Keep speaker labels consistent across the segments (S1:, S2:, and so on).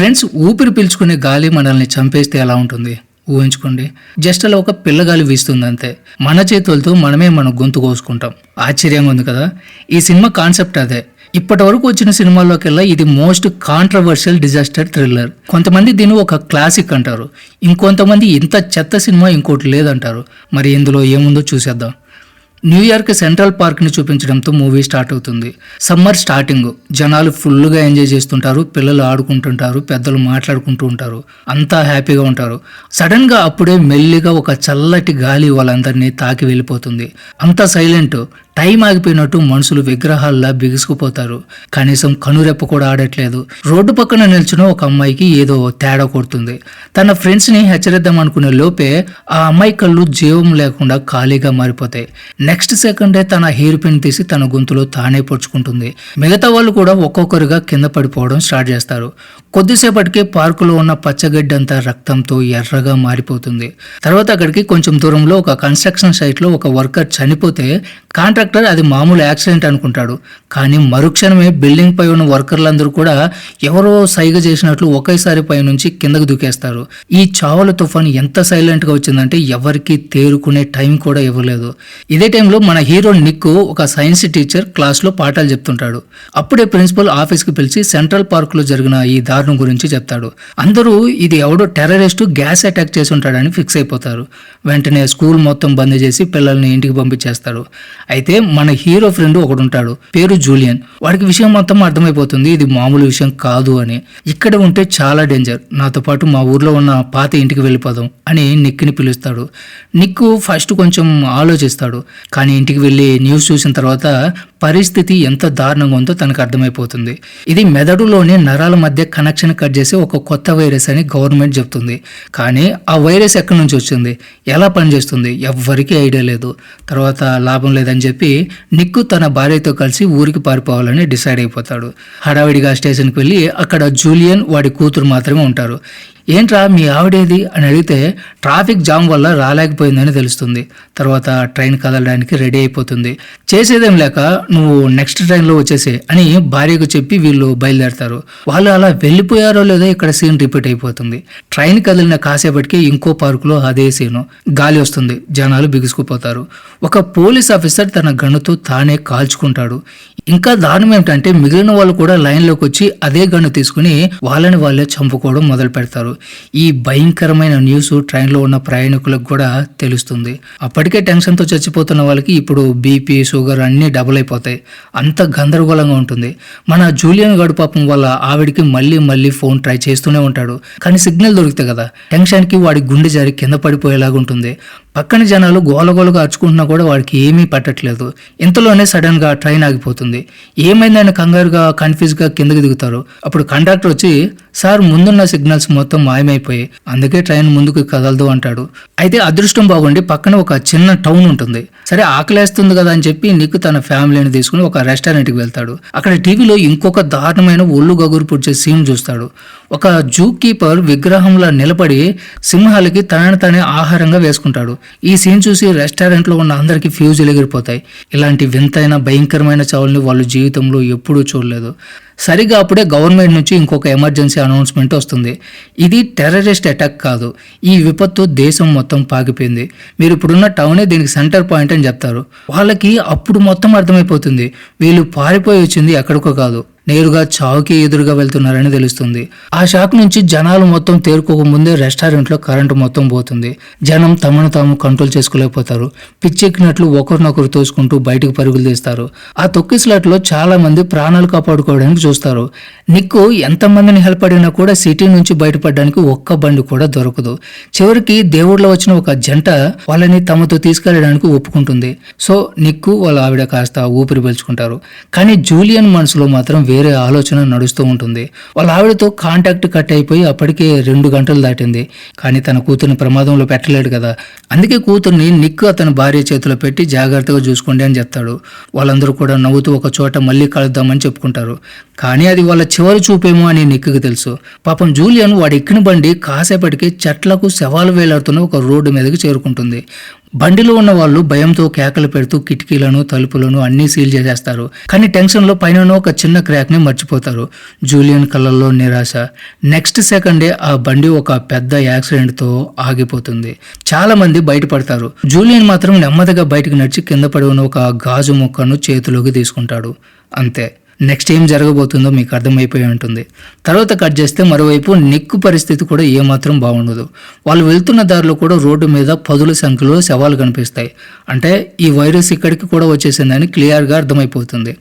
S1: Friends ఊపిరి పీల్చుకునే గాలి మనల్ని చంపేస్తే ఎలా ఉంటుంది? ఊహించుకోండి. జస్ట్ అలా ఒక పిల్లగాలి వీస్తుంది అంతే మన చేతులతో మనమే మన గొంతు కోసుకుంటాం. ఆశ్చర్యంగా ఉంది కదా? ఈ సినిమా కాన్సెప్ట్ అదే. ఇప్పటి వరకు వచ్చిన సినిమాల్లోకెల్లా ఇది మోస్ట్ కాంట్రవర్షియల్ డిజాస్టర్ థ్రిల్లర్. కొంతమంది దీన్ని ఒక క్లాసిక్ అంటారు. ఇంకొంతమంది ఇంత చెత్త సినిమా ఇంకోటి లేదంటారు. మరి ఇందులో ఏముందో చూసేద్దాం. న్యూయార్క్ సెంట్రల్ పార్క్ని చూపించడంతో మూవీ స్టార్ట్ అవుతుంది. Summer starting. జనాలు ఫుల్గా ఎంజాయ్ చేస్తుంటారు పిల్లలు ఆడుకుంటుంటారు పెద్దలు మాట్లాడుకుంటూ ఉంటారు అంతా హ్యాపీగా ఉంటారు. సడన్గా అప్పుడే మెల్లిగా ఒక చల్లటి గాలి వాళ్ళందరినీ తాకి వెళ్ళిపోతుంది. అంతా సైలెంట్. టైం ఆగిపోయినట్టు మనుషులు విగ్రహాల్లా బిగుసుకుపోతారు. కనీసం కనురెప్ప కూడా ఆడట్లేదు. రోడ్డు పక్కన నిల్చున్న ఒక అమ్మాయికి ఏదో తేడా కొడుతుంది. తన ఫ్రెండ్స్ని హెచ్చరిద్దాం అనుకునే లోపే ఆ అమ్మాయి కళ్ళు జీవం లేకుండా ఖాళీగా మారిపోతాయి. నెక్స్ట్ సెకండే తన హెయిర్ పిన్ తీసి తన గొంతులో తానే పొడుచుకుంటుంది. మిగతా వాళ్ళు కూడా ఒక్కొక్కరుగా కింద పడిపోవడం స్టార్ట్ చేస్తారు. కొద్దిసేపటికి పార్కులో ఉన్న పచ్చగడ్డి అంతా రక్తంతో ఎర్రగా మారిపోతుంది. తర్వాత అక్కడికి కొంచెం దూరంలో ఒక కన్స్ట్రక్షన్ సైట్లో ఒక వర్కర్ చనిపోతే కండక్టర్ అది మామూలు యాక్సిడెంట్ అనుకుంటాడు. కానీ మరుక్షణమే బిల్డింగ్ పై ఉన్న వర్కర్లందరూ కూడా ఎవరో సైగ చేసినట్లు ఒకేసారి పై నుంచి కిందకు దూకేస్తారు. ఈ చావల తుఫాన్ ఎంత సైలెంట్గా వచ్చిందంటే ఎవరికి తేరుకునే టైం కూడా ఇవ్వలేదు. ఇదే టైంలో మన హీరో నిక్కు ఒక సైన్స్ టీచర్ క్లాస్లో పాఠాలు చెప్తుంటాడు. అప్పుడే ప్రిన్సిపల్ ఆఫీస్కి పిలిచి సెంట్రల్ పార్క్లో జరిగిన ఈ దారుణం గురించి చెప్తాడు. అందరూ ఇది ఎవడో టెర్రరిస్టు గ్యాస్ అటాక్ చేసి ఉంటాడని ఫిక్స్ అయిపోతారు. వెంటనే స్కూల్ మొత్తం బంద్ చేసి పిల్లల్ని ఇంటికి పంపించేస్తాడు అయితే అయితే మన హీరో ఫ్రెండ్ ఒకడు ఉంటాడు పేరు జూలియన్. వాడికి విషయం మొత్తం అర్థమైపోతుంది ఇది మామూలు విషయం కాదు అని. ఇక్కడ ఉంటే చాలా డేంజర్ నాతో పాటు మా ఊర్లో ఉన్న పాత ఇంటికి వెళ్ళిపోదాం అని నిక్ని పిలుస్తాడు. నిక్కు ఫస్ట్ కొంచెం ఆలోచిస్తాడు కానీ ఇంటికి వెళ్ళి న్యూస్ చూసిన తర్వాత పరిస్థితి ఎంత దారుణంగా ఉందో తనకు అర్థమైపోతుంది. ఇది మెదడులోని నరాల మధ్య కనెక్షన్ కట్ చేసే ఒక కొత్త వైరస్ అని గవర్నమెంట్ చెప్తుంది. కానీ ఆ వైరస్ ఎక్కడి నుంచి వచ్చింది? ఎలా పనిచేస్తుంది? ఎవ్వరికీ ఐడియా లేదు. తర్వాత లాభం లేదని చెప్పి చెప్పి నిక్కు తన భార్యతో కలిసి ఊరికి పారిపోవాలని డిసైడ్ అయిపోతాడు. హడావిడిగా స్టేషన్కి వెళ్ళి అక్కడ జూలియన్ వాడి కూతురు మాత్రమే ఉంటారు. ఏంట్రా మీ ఆవిడేది? అని అడిగితే ట్రాఫిక్ జామ్ వల్ల రాలేకపోయిందని తెలుస్తుంది. తర్వాత ట్రైన్ కదలడానికి రెడీ అయిపోతుంది. చేసేదేం లేక నువ్వు నెక్స్ట్ ట్రైన్లో వచ్చేసే అని భార్యకు చెప్పి వీళ్ళు బయలుదేరతారు. వాళ్ళు అలా వెళ్ళిపోయారో లేదో ఇక్కడ సీన్ రిపీట్ అయిపోతుంది. ట్రైన్ కదిలిన కాసేపటికి ఇంకో పార్కులో అదే సీను. గాలి వస్తుంది. జనాలు బిగుసుకుపోతారు. ఒక పోలీస్ ఆఫీసర్ తన గన్నుతో తానే కాల్చుకుంటాడు. ఇంకా దారుణం ఏమిటంటే మిగిలిన వాళ్ళు కూడా లైన్లోకి వచ్చి అదే గన్ను తీసుకుని వాళ్ళని వాళ్ళే చంపుకోవడం మొదలు పెడతారు ఈ భయంకరమైన న్యూస్ ట్రైన్లో ఉన్న ప్రయాణికులకు కూడా తెలుస్తుంది. అప్పటికే టెన్షన్తో చచ్చిపోతున్న వాళ్ళకి ఇప్పుడు బీపీ షుగర్ అన్నీ డబుల్ అయిపోతాయి. అంత గందరగోళంగా ఉంటుంది. మన జూలియన్ గడు పాపం వల్ల ఆవిడికి మళ్ళీ మళ్ళీ ఫోన్ ట్రై చేస్తూనే ఉంటాడు. కానీ సిగ్నల్ దొరికితే కదా టెన్షన్కి వాడి గుండె జారి కింద పడిపోయేలాగా ఉంటుంది. పక్కన జనాలు గోలగోలగా అరుచుకుంటున్నా కూడా వాడికి ఏమీ పట్టట్లేదు. ఇంతలోనే సడన్గా ట్రైన్ ఆగిపోతుంది. ఏమైందని కంగారుగా కన్ఫ్యూజ్గా కిందకి దిగుతారు. అప్పుడు కండక్టర్ వచ్చి సార్ ముందున్న సిగ్నల్స్ మొత్తం మాయమైపోయి అందుకే ట్రైన్ ముందుకు కదలదు అంటాడు. అయితే అదృష్టం బాగుండి పక్కన ఒక చిన్న టౌన్ ఉంటుంది. సరే ఆకలేస్తుంది కదా అని చెప్పి నిక్ తన ఫ్యామిలీని తీసుకుని ఒక రెస్టారెంట్కి వెళ్తాడు. అక్కడ టీవీలో ఇంకొక దారుణమైన ఒళ్ళు గగురు పుడిచే సీన్ చూస్తాడు. ఒక జూ కీపర్ విగ్రహంలా నిలబడి సింహాలకి తనని తనే ఆహారంగా వేసుకుంటాడు. ఈ సీన్ చూసి రెస్టారెంట్లో ఉన్న అందరికీ ఫ్యూజులు ఎగిరిపోతాయి. ఇలాంటి వింతైన భయంకరమైన చావుల్ని వాళ్ళు జీవితంలో ఎప్పుడూ చూడలేదు. సరిగా అప్పుడే గవర్నమెంట్ నుంచి ఇంకొక ఎమర్జెన్సీ అనౌన్స్మెంట్ వస్తుంది. ఇది టెర్రరిస్ట్ అటాక్ కాదు. ఈ విపత్తు దేశం మొత్తం పాకిపోయింది మీరు ఇప్పుడున్న టౌనే దీనికి సెంటర్ పాయింట్ అని చెప్తారు. వాళ్ళకి అప్పుడు మొత్తం అర్థమైపోతుంది. వీళ్ళు పారిపోయి వచ్చింది ఎక్కడికో కాదు. నేరుగా చావుకి ఎదురుగా వెళ్తున్నారని తెలుస్తుంది. ఆ షాక్ నుంచి జనాలు మొత్తం తేరుకోక ముందే రెస్టారెంట్లో కరెంటు మొత్తం పోతుంది. జనం తమను తాము కంట్రోల్ చేసుకోలేకపోతారు. పిచ్చెక్కినట్లు ఒకరినొకరు తోసుకుంటూ బయటకు పరుగులు తీస్తారు. ఆ తొక్కిసలాట్లో చాలా మంది ప్రాణాలు కాపాడుకోవడానికి చూస్తారు. నిక్కు ఎంతమందిని హెల్ప్ అడిగినా కూడా సిటీ నుంచి బయటపడడానికి ఒక్క బండి కూడా దొరకదు. చివరికి దేవుడిలో వచ్చిన ఒక జంట వాళ్ళని తమతో తీసుకెళ్ళడానికి ఒప్పుకుంటుంది. సో నిక్కు వాళ్ళ ఆవిడ కాస్త ఊపిరి పీల్చుకుంటారు. కానీ జూలియన్ మనసులో మాత్రం వేరే ఆలోచన నడుస్తూ ఉంటుంది. వాళ్ళ ఆవిడతో కాంటాక్ట్ కట్ అయిపోయి అప్పటికే రెండు గంటలు దాటింది. కానీ తన కూతుర్ని ప్రమాదంలో పెట్టలేడు కదా. అందుకే కూతుర్ని నిక్కు అతని భార్య చేతిలో పెట్టి జాగ్రత్తగా చూసుకోండి అని చెప్తాడు. వాళ్ళందరూ కూడా నవ్వుతూ ఒక చోట మళ్ళీ కలుద్దామని చెప్పుకుంటారు. కానీ అది వాళ్ళ చివరి చూపేమో అని నిక్కుకి తెలుసు. పాపం జూలియన్ వాడు ఎక్కిన బండి కాసేపటికి చెట్లకు శవాలు వేలాడుతున్న ఒక రోడ్డు మీదకి చేరుకుంటుంది. బండిలో ఉన్న వాళ్ళు భయంతో కేకలు పెడుతూ కిటికీలను తలుపులను అన్నీ సీల్ చేసేస్తారు. కానీ టెన్షన్లో పైన ఒక చిన్న క్రాక్ని మర్చిపోతారు. జూలియన్ కళ్ళల్లో నిరాశ. నెక్స్ట్ సెకండే ఆ బండి ఒక పెద్ద యాక్సిడెంట్తో ఆగిపోతుంది. చాలా మంది బయటపడతారు. జూలియన్ మాత్రం నెమ్మదిగా బయటకు నడిచి కింద పడి ఉన్న ఒక గాజు మొక్కను చేతిలోకి తీసుకుంటాడు. అంతే. నెక్స్ట్ ఏం జరగబోతుందో మీకు అర్థమైపోయి ఉంటుంది. తర్వాత కట్ చేస్తే మరోవైపు నిక్కు పరిస్థితి కూడా ఏమాత్రం బాగుండదు. వాళ్ళు వెళ్తున్న దారిలో కూడా రోడ్డు మీద పదుల సంఖ్యలో శవాలు కనిపిస్తాయి. అంటే ఈ వైరస్ ఇక్కడికి కూడా వచ్చేసిందని క్లియర్గా అర్థమైపోతుంది.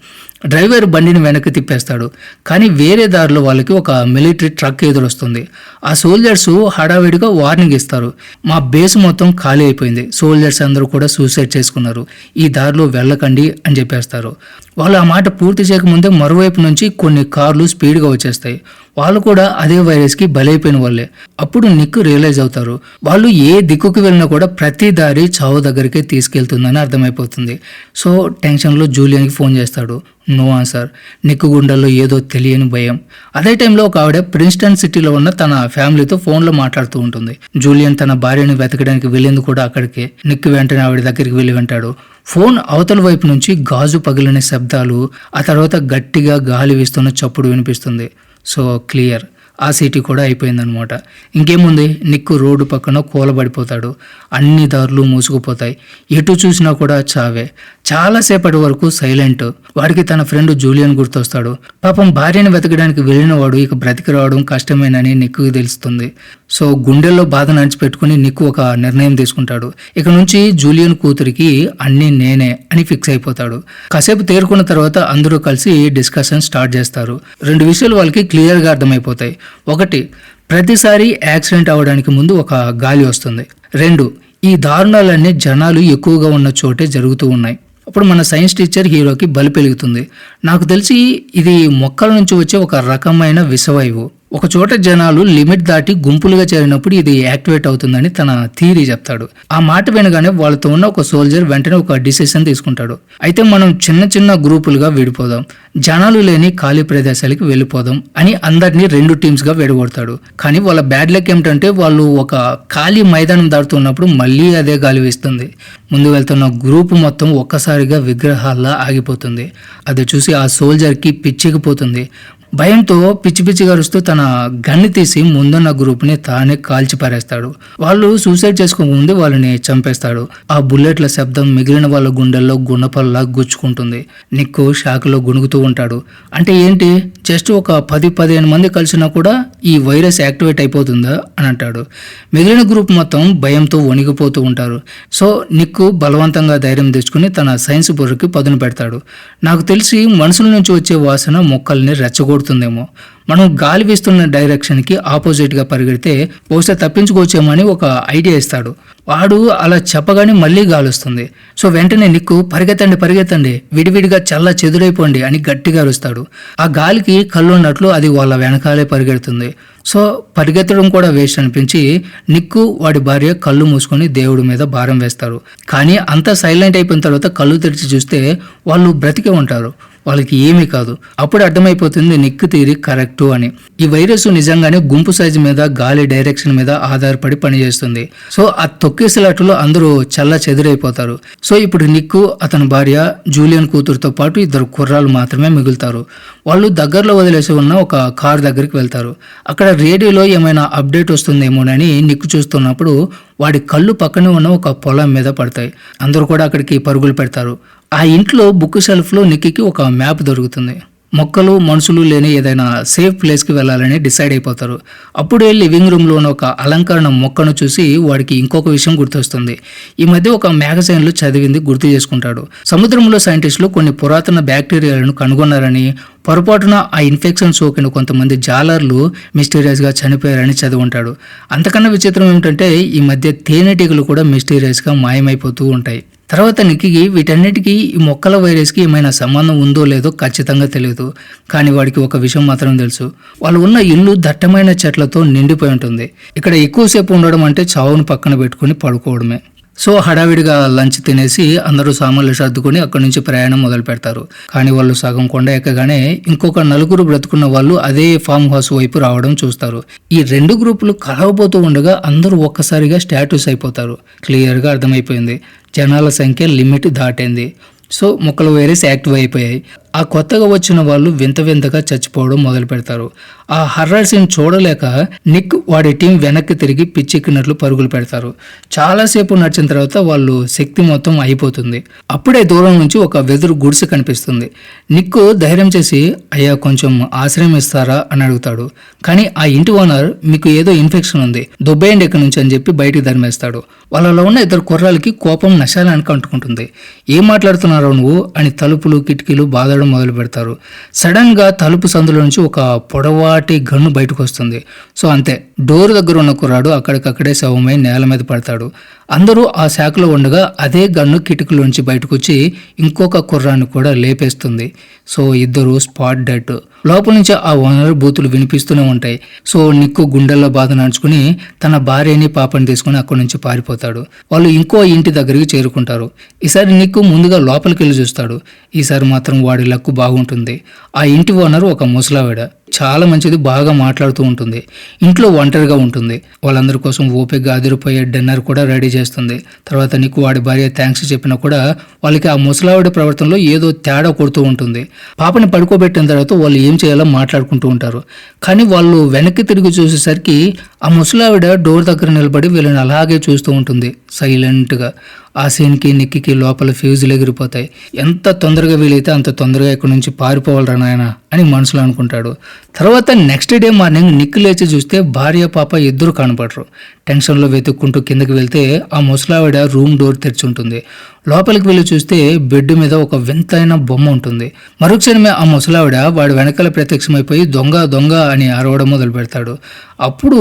S1: డ్రైవర్ బండిని వెనక్కి తిప్పేస్తాడు. కానీ వేరే దారిలో వాళ్ళకి ఒక మిలిటరీ ట్రక్ ఎదురొస్తుంది. ఆ సోల్జర్స్ హడావిడిగా వార్నింగ్ ఇస్తారు. మా బేస్ మొత్తం ఖాళీ అయిపోయింది. సోల్జర్స్ అందరూ కూడా సూసైడ్ చేసుకున్నారు. ఈ దారిలో వెళ్ళకండి అని చెప్పేస్తారు. వాళ్ళు ఆ మాట పూర్తి చేయకముందే మరోవైపు నుంచి కొన్ని కార్లు స్పీడ్గా వచ్చేస్తాయి. వాళ్ళు కూడా అదే వైరస్కి బలైపోయిన వాళ్ళే. అప్పుడు నిక్కు రియలైజ్ అవుతారు. వాళ్ళు ఏ దిక్కుకు వెళ్ళినా కూడా ప్రతి దారి చావు దగ్గరికే తీసుకెళ్తుందని అర్థమైపోతుంది. సో టెన్షన్లో జూలియన్కి ఫోన్ చేస్తాడు. No answer. నిక్కు గుండెల్లో ఏదో తెలియని భయం. అదే టైంలో ఒక ఆవిడ ప్రిన్స్టన్ సిటీలో ఉన్న తన ఫ్యామిలీతో ఫోన్లో మాట్లాడుతూ ఉంటుంది. జూలియన్ తన భార్యను వెతకడానికి వెళ్ళింది కూడా అక్కడికే. నిక్కు వెంటనే ఆవిడ దగ్గరికి వెళ్ళి వెంటాడు. ఫోన్ అవతల వైపు నుంచి గాజు పగిలిన శబ్దాలు ఆ తర్వాత గట్టిగా గాలి వీస్తున్న చప్పుడు వినిపిస్తుంది. So clear. ఆ సిటీ కూడా అయిపోయిందనమాట. ఇంకేముంది? నిక్కు రోడ్డు పక్కన కూలబడిపోతాడు. అన్ని దారులు మూసుకుపోతాయి. ఎటు చూసినా కూడా చావే. చాలాసేపటి వరకు సైలెంట్. వాడికి తన ఫ్రెండ్ జూలియన్ గుర్తొస్తాడు. పాపం భార్యను వెతకడానికి వెళ్ళినవాడు ఇక బ్రతికి రావడం కష్టమేనని నిక్కుకి తెలుస్తుంది. సో గుండెల్లో బాధ నడిచిపెట్టుకుని నిక్కు ఒక నిర్ణయం తీసుకుంటాడు. ఇక నుంచి జూలియన్ కూతురికి అన్నీ నేనే అని ఫిక్స్ అయిపోతాడు. కాసేపు తేరుకున్న తర్వాత అందరూ కలిసి డిస్కషన్ స్టార్ట్ చేస్తారు. రెండు విషయాలు వాళ్ళకి క్లియర్గా అర్థమైపోతాయి. ఒకటి ప్రతిసారి యాక్సిడెంట్ అవ్వడానికి ముందు ఒక గాలి వస్తుంది. రెండు ఈ దారుణాలన్నీ జనాలు ఎక్కువగా ఉన్న చోటే జరుగుతూ ఉన్నాయి. అప్పుడు మన సైన్స్ టీచర్ హీరోకి బలి పెరుగుతుంది నాకు తెలిసి ఇది మొక్కల నుంచి వచ్చే ఒక రకమైన విషవాయువు ఒక చోట జనాలు లిమిట్ దాటి గుంపులుగా చేరినప్పుడు ఇది యాక్టివేట్ అవుతుందని తన థీరీ చెప్తాడు. ఆ మాట వినగానే వాళ్ళతో ఉన్న ఒక సోల్జర్ వెంటనే ఒక డిసిషన్ తీసుకుంటాడు. అయితే మనం చిన్న చిన్న గ్రూపులుగా విడిపోదాం. జనాలు లేని ఖాళీ ప్రదేశాలకి వెళ్ళిపోదాం అని అందరినీ రెండు టీమ్స్గా విడగొడతాడు. కానీ వాళ్ళ బ్యాడ్ లక్ ఏమిటంటే వాళ్ళు ఒక ఖాళీ మైదానం దాటుతున్నప్పుడు మళ్ళీ అదే గాలి వీస్తుంది. ముందు వెళ్తున్న గ్రూప్ మొత్తం ఒక్కసారిగా విగ్రహాల్లా ఆగిపోతుంది. అది చూసి ఆ సోల్జర్కి పిచ్చికిపోతుంది భయంతో పిచ్చి పిచ్చి గరుస్తూ తన గన్ని తీసి ముందున్న గ్రూప్ని తానే కాల్చి పారేస్తాడు. వాళ్ళు సూసైడ్ చేసుకోకముందే వాళ్ళని చంపేస్తాడు. ఆ బుల్లెట్ల శబ్దం మిగిలిన వాళ్ళ గుండెల్లో గుణపల్లా గుచ్చుకుంటుంది. నిక్కు షాక్లో గుణుగుతూ ఉంటాడు. అంటే ఏంటి? జస్ట్ ఒక పది పదిహేను మంది కలిసినా కూడా ఈ వైరస్ యాక్టివేట్ అయిపోతుందా అని అంటాడు. మిగిలిన గ్రూప్ మొత్తం భయంతో వణిగిపోతూ ఉంటారు. సో నిక్కు బలవంతంగా ధైర్యం తెచ్చుకుని తన సైన్స్ బుర్రకి పదును పెడతాడు. నాకు తెలిసి మనుషుల నుంచి వచ్చే వాసన మొక్కల్ని రెచ్చగొడుతుందేమో. మనం గాలి వీస్తున్న డైరెక్షన్కి ఆపోజిట్గా పరిగెడితే బహుశా తప్పించుకోవచ్చేమని ఒక ఐడియా ఇస్తాడు. వాడు అలా చెప్పగానే మళ్ళీ గాలుస్తుంది. సో వెంటనే నిక్కు పరిగెత్తండి పరిగెత్తండి విడివిడిగా చల్ల చెదురైపోండి అని గట్టిగా అరుస్తాడు. ఆ గాలికి కళ్ళు ఉన్నట్లు అది వాళ్ళ వెనకాలే పరిగెడుతుంది. సో పరిగెత్తడం కూడా వేస్ట్ అనిపించి నిక్కు వాడి భార్య కళ్ళు మూసుకొని దేవుడి మీద భారం వేస్తారు. కానీ అంతా సైలెంట్ అయిపోయిన తర్వాత కళ్ళు తెరిచి చూస్తే వాళ్ళు బ్రతికే ఉంటారు. వాళ్ళకి ఏమీ కాదు. అప్పుడు అర్థమైపోతుంది నిక్కు తీరి కరెక్టు అని. ఈ వైరస్ నిజంగానే గుంపు సైజు మీద గాలి డైరెక్షన్ మీద ఆధారపడి పనిచేస్తుంది. సో ఆ తొక్కేసలాటలో అందరూ చల్ల చెదురైపోతారు. సో ఇప్పుడు నిక్కు అతని భార్య జూలియన్ కూతురుతో పాటు ఇద్దరు కుర్రాలు మాత్రమే మిగులుతారు. వాళ్ళు దగ్గరలో వదిలేసి ఉన్న ఒక కార్ దగ్గరికి వెళ్తారు. అక్కడ రేడియోలో ఏమైనా అప్డేట్ వస్తుందేమోనని నిక్కు చూస్తున్నప్పుడు వాడి కళ్ళు పక్కనే ఉన్న ఒక పొలం మీద పడతాయి. అందరూ కూడా అక్కడికి పరుగులు పెడతారు. ఆ ఇంట్లో బుక్ షెల్ఫ్లో నిక్కికి ఒక మ్యాప్ దొరుకుతుంది. మొక్కలు మనుషులు లేని ఏదైనా సేఫ్ ప్లేస్కి వెళ్ళాలని డిసైడ్ అయిపోతారు. అప్పుడే లివింగ్ రూమ్లో ఉన్న ఒక అలంకరణ మొక్కను చూసి వాడికి ఇంకొక విషయం గుర్తొస్తుంది. ఈ మధ్య ఒక మ్యాగజైన్లో చదివింది గుర్తు చేసుకుంటాడు. సముద్రంలో సైంటిస్టులు కొన్ని పురాతన బ్యాక్టీరియాలను కనుగొన్నారని పొరపాటున ఆ ఇన్ఫెక్షన్ సోకిన కొంతమంది జాలర్లు మిస్టీరియస్గా చనిపోయారని చదివి ఉంటాడు. అంతకన్నా విచిత్రం ఏమిటంటే ఈ మధ్య తేనెటీగలు కూడా మిస్టీరియస్గా మాయమైపోతూ ఉంటాయి. తర్వాత నిక్కికి వీటన్నిటికీ ఈ మొక్కల వైరస్కి ఏమైనా సంబంధం ఉందో లేదో ఖచ్చితంగా తెలియదు కానీ వాడికి ఒక విషయం మాత్రం తెలుసు. వాళ్ళు ఉన్న ఇల్లు దట్టమైన చెట్లతో నిండిపోయి ఉంటుంది. ఇక్కడ ఎక్కువసేపు ఉండడం అంటే చావును పక్కన పెట్టుకుని పడుకోవడమే. సో హడావిడిగా లంచ్ తినేసి అందరూ సామాన్లు సర్దుకొని అక్కడి నుంచి ప్రయాణం మొదలు పెడతారు. కానీ వాళ్ళు సగం కొండ ఎక్కగానే ఇంకొక నలుగురు బ్రతుకున్న వాళ్ళు అదే ఫామ్ హౌస్ వైపు రావడం చూస్తారు. ఈ రెండు గ్రూపులు కలవబోతూ ఉండగా అందరూ ఒక్కసారిగా స్టాటస్ అయిపోతారు. క్లియర్గా అర్థమైపోయింది. జనాల సంఖ్య లిమిట్ దాటింది. సో మొక్కలు వైరస్ యాక్టివ్ అయిపోయాయి. ఆ కొత్తగా వచ్చిన వాళ్ళు వింత వింతగా చచ్చిపోవడం మొదలు పెడతారు. ఆ హర్రర్ సీన్ చూడలేక నిక్ వాడి టీం వెనక్కి తిరిగి పిచ్చెక్కినట్లు పరుగులు పెడతారు. చాలాసేపు నడిచిన తర్వాత వాళ్ళు శక్తి మొత్తం అయిపోతుంది. అప్పుడే దూరం నుంచి ఒక వెదురు గుడిసె కనిపిస్తుంది. నిక్ ధైర్యం చేసి అయ్యా కొంచెం ఆశ్రయం ఇస్తారా? అని అడుగుతాడు. కానీ ఆ ఇంటి ఓనర్ మీకు ఏదో ఇన్ఫెక్షన్ ఉంది. దుబ్బేయండి ఇక్కడ నుంచి అని చెప్పి బయటికి ధర్మేస్తాడు. వాళ్ళలో ఉన్న ఇద్దరు కుర్రాలకి కోపం నశాలని అంటుకుంటుంది. ఏం మాట్లాడుతున్నారో నువ్వు? అని తలుపులు కిటికీలు బాధడం మొదలు పెడతారు. సడన్గా తలుపు సందులో నుంచి ఒక పొడవాటి గన్ను బయటకు వస్తుంది. సో అంతే. డోర్ దగ్గర ఉన్న కుర్రాడు అక్కడికక్కడే శవమై నేల మీద పడతాడు. అందరూ ఆ శాఖలో ఉండగా అదే గన్ను కిటికీలోంచి బయటకు వచ్చి ఇంకొక కుర్రాన్ని కూడా లేపేస్తుంది. సో ఇద్దరు స్పాట్ డెడ్. లోపల నుంచి ఆ ఓనర్ బూతులు వినిపిస్తూనే ఉంటాయి. సో నిక్కు గుండెల్లో బాధ నడుచుకుని తన భార్యని పాపని తీసుకుని అక్కడి నుంచి పారిపోతాడు. వాళ్ళు ఇంకో ఇంటి దగ్గరికి చేరుకుంటారు. ఈసారి నిక్కు ముందుగా లోపలికి వెళ్ళి చూస్తాడు. ఈసారి మాత్రం వాడి లక్కు బాగుంటుంది. ఆ ఇంటి ఓనర్ ఒక ముసలావిడ. చాలా మంచిది బాగా మాట్లాడుతూ ఉంటుంది. ఇంట్లో ఒంటరిగా ఉంటుంది. వాళ్ళందరి కోసం ఓపికగా అదిరిపోయే డిన్నర్ కూడా రెడీ చేస్తుంది. తర్వాత నీకు వాడి భార్య థ్యాంక్స్ చెప్పినా కూడా వాళ్ళకి ఆ ముసలావిడ ప్రవర్తనలో ఏదో తేడా కొడుతూ ఉంటుంది. పాపని పడుకోబెట్టిన తర్వాత వాళ్ళు ఏం చేయాలో మాట్లాడుకుంటూ ఉంటారు. కానీ వాళ్ళు వెనక్కి తిరిగి చూసేసరికి ఆ ముసలావిడ డోర్ దగ్గర నిలబడి వీళ్ళని అలాగే చూస్తూ ఉంటుంది. సైలెంట్గా. ఆ సీన్కి నిక్కికి లోపల ఫ్యూజులు ఎగిరిపోతాయి. ఎంత తొందరగా వీలైతే అంత తొందరగా ఇక్కడ నుంచి పారిపోవాలరా నాయన అని మనసులో అనుకుంటాడు. తర్వాత నెక్స్ట్ డే మార్నింగ్ నిక్కు లేచి చూస్తే భార్య పాప ఇద్దరు కనపడరు. టెన్షన్లో వెతుక్కుంటూ కిందకి వెళ్తే ఆ ముసలావిడ రూమ్ డోర్ తెరిచి ఉంటుంది. లోపలికి వెళ్ళి చూస్తే బెడ్ మీద ఒక వింతైన బొమ్మ ఉంటుంది. మరుక్షణమే ఆ ముసలావిడ వాడి వెనకాల ప్రత్యక్షమైపోయి దొంగ దొంగ అని అరవడం మొదలు పెడతాడు. అప్పుడు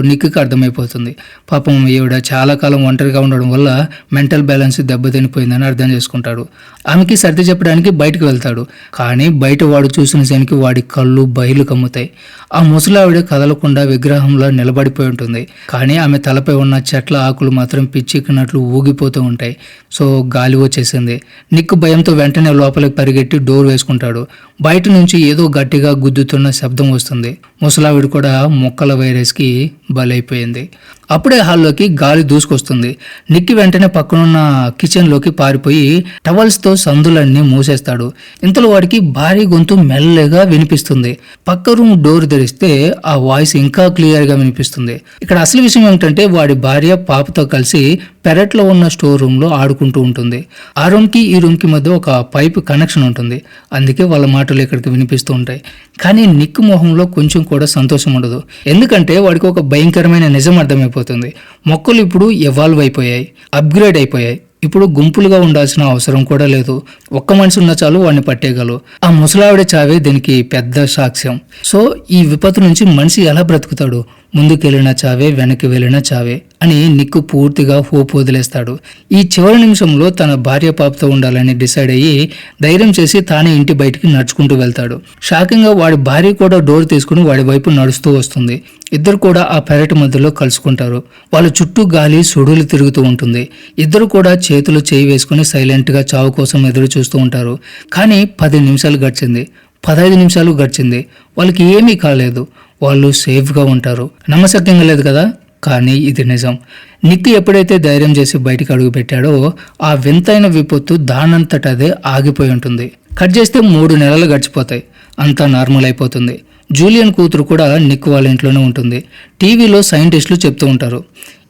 S1: నిక్కి అర్థమైపోతుంది. పాపం ఈవిడ చాలా కాలం ఒంటరిగా ఉండడం వల్ల మెంటల్ బ్యాలెన్స్ దెబ్బతినిపోయిందని అర్థం చేసుకుంటాడు. ఆమెకి సర్ది చెప్పడానికి బయటకు వెళ్తాడు. కానీ బయట వాడు చూసిన శనికి వాడి కళ్ళు బయలు కమ్ముతాయి. ఆ ముసలావిడ కదలకుండా విగ్రహంలో నిలబడిపోయి ఉంటుంది. కానీ ఆమె తలపై ఉన్న చెట్ల ఆకులు మాత్రం పిచ్చెక్కినట్లు ఊగిపోతూ ఉంటాయి. సో గాలి వచ్చేసింది. నిక్కు భయంతో వెంటనే లోపలికి పరిగెట్టి డోర్ వేసుకుంటాడు. బయట నుంచి ఏదో గట్టిగా గుద్దుతున్న శబ్దం వస్తుంది. ముసలావిడ కూడా మొక్కల వైరస్కి బలైపోయింది. అప్పుడే హాల్లోకి గాలి దూసుకొస్తుంది. నిక్కి వెంటనే పక్కనున్న కిచెన్లోకి పారిపోయి టవల్స్తో సందులన్నీ మూసేస్తాడు. ఇంతలో వాడికి భారీ గొంతు మెల్లగా వినిపిస్తుంది. పక్క రూమ్ డోర్ తెరిస్తే ఆ వాయిస్ ఇంకా క్లియర్గా వినిపిస్తుంది. ఇక్కడ అసలు విషయం ఏమిటంటే వాడి భార్య పాపతో కలిసి పెరట్లో ఉన్న స్టోర్ రూమ్లో ఆడుకుంటూ ఉంటుంది. ఆ రూమ్కి ఈ రూమ్కి మధ్య ఒక పైప్ కనెక్షన్ ఉంటుంది. అందుకే వాళ్ళ మాట మాటలు ఇక్కడికి వినిపిస్తూ ఉంటాయి. కానీ నిక్ మొహంలో కొంచెం కూడా సంతోషం ఉండదు. ఎందుకంటే వాడికి ఒక భయంకరమైన నిజం అర్థమైపోతుంది. మొక్కలు ఇప్పుడు ఎవాల్వ్ అయిపోయాయి అప్గ్రేడ్ అయిపోయాయి. ఇప్పుడు గుంపులుగా ఉండాల్సిన అవసరం కూడా లేదు. ఒక్క మనిషి ఉన్న చాలు వాడిని పట్టేయగలవు. ఆ ముసలావిడ చావే దీనికి పెద్ద సాక్ష్యం. సో ఈ విపత్తు నుంచి మనిషి ఎలా బ్రతుకుతాడు? ముందుకెళ్ళిన చావే వెనక్కి వెళ్ళిన చావే. అని నిక్కు పూర్తిగా హోప్ వదిలేస్తాడు. ఈ చివరి నిమిషంలో తన భార్య పాపతో ఉండాలని డిసైడ్ అయ్యి ధైర్యం చేసి తానే ఇంటి బయటికి నడుచుకుంటూ వెళ్తాడు. షాకింగ్గా వాడి భార్య కూడా డోర్ తీసుకుని వాడి వైపు నడుస్తూ వస్తుంది. ఇద్దరు కూడా ఆ పెరటి మధ్యలో కలుసుకుంటారు. వాళ్ళ చుట్టూ గాలి సుడులు తిరుగుతూ ఉంటుంది. ఇద్దరు కూడా చేతులు చేయి వేసుకుని సైలెంట్గా చావు కోసం ఎదురు చూస్తూ ఉంటారు. కానీ పది నిమిషాలు గడిచింది. పదహైదు నిమిషాలు గడిచింది. వాళ్ళకి ఏమీ కాలేదు. వాళ్ళు సేఫ్గా ఉంటారు. నమ్మశక్యంగా లేదు కదా? కానీ ఇది నిజం. నిక్ ఎప్పుడైతే ధైర్యం చేసి బయటికి అడుగు పెట్టాడో ఆ వింతైన విపత్తు దానంతటదే ఆగిపోయి ఉంటుంది. కట్ చేస్తే మూడు నెలలు గడిచిపోతాయి. అంతా నార్మల్ అయిపోతుంది. జూలియన్ కూతురు కూడా నిక్ వాళ్ళ ఇంట్లోనే ఉంటుంది. టీవీలో సైంటిస్టులు చెప్తూ ఉంటారు.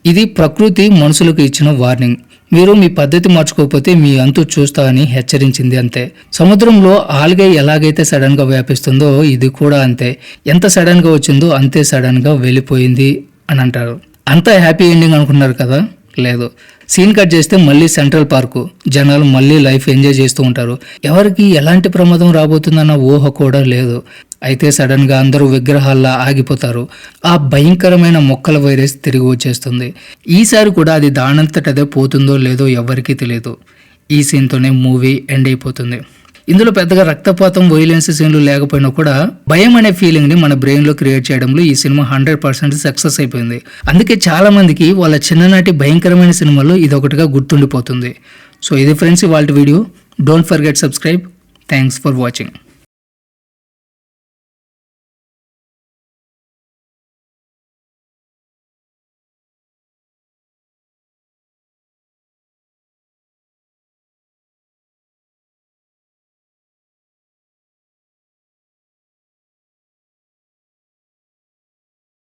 S1: ఇది ప్రకృతి మనుషులకు ఇచ్చిన వార్నింగ్. మీరు మీ పద్ధతి మార్చుకోకపోతే మీ అంతు చూస్తా అని హెచ్చరించింది అంతే. సముద్రంలో ఆల్గే ఎలాగైతే సడన్గా వ్యాపిస్తుందో ఇది కూడా అంతే. ఎంత సడన్గా వచ్చిందో అంతే సడన్గా వెళ్ళిపోయింది అని అంటారు. అంతా హ్యాపీ ఎండింగ్ అనుకున్నారు కదా? లేదు. సీన్ కట్ చేస్తే మళ్ళీ సెంట్రల్ పార్కు. జనాలు మళ్ళీ లైఫ్ ఎంజాయ్ చేస్తూ ఉంటారు. ఎవరికి ఎలాంటి ప్రమాదం రాబోతుందన్న ఊహ కూడా లేదు. అయితే సడన్గా అందరూ విగ్రహాల్లా ఆగిపోతారు. ఆ భయంకరమైన మొక్కల వైరస్ తిరిగి వచ్చేస్తుంది. ఈసారి కూడా అది దానంతటదే పోతుందో లేదో ఎవరికీ తెలియదు ఈ సీన్తోనే మూవీ ఎండ్ అయిపోతుంది. ఇందులో పెద్దగా రక్తపాతం వైలెన్స్ సీన్లు లేకపోయినా కూడా భయం అనే ఫీలింగ్ని మన బ్రెయిన్లో క్రియేట్ చేయడంలో ఈ సినిమా హండ్రెడ్ పర్సెంట్ సక్సెస్ అయిపోయింది. అందుకే చాలా మందికి వాళ్ళ చిన్ననాటి భయంకరమైన సినిమాలో ఇది ఒకటిగా గుర్తుండిపోతుంది. సో ఇది ఫ్రెండ్స్ వాళ్ళ video don't forget subscribe thanks for watching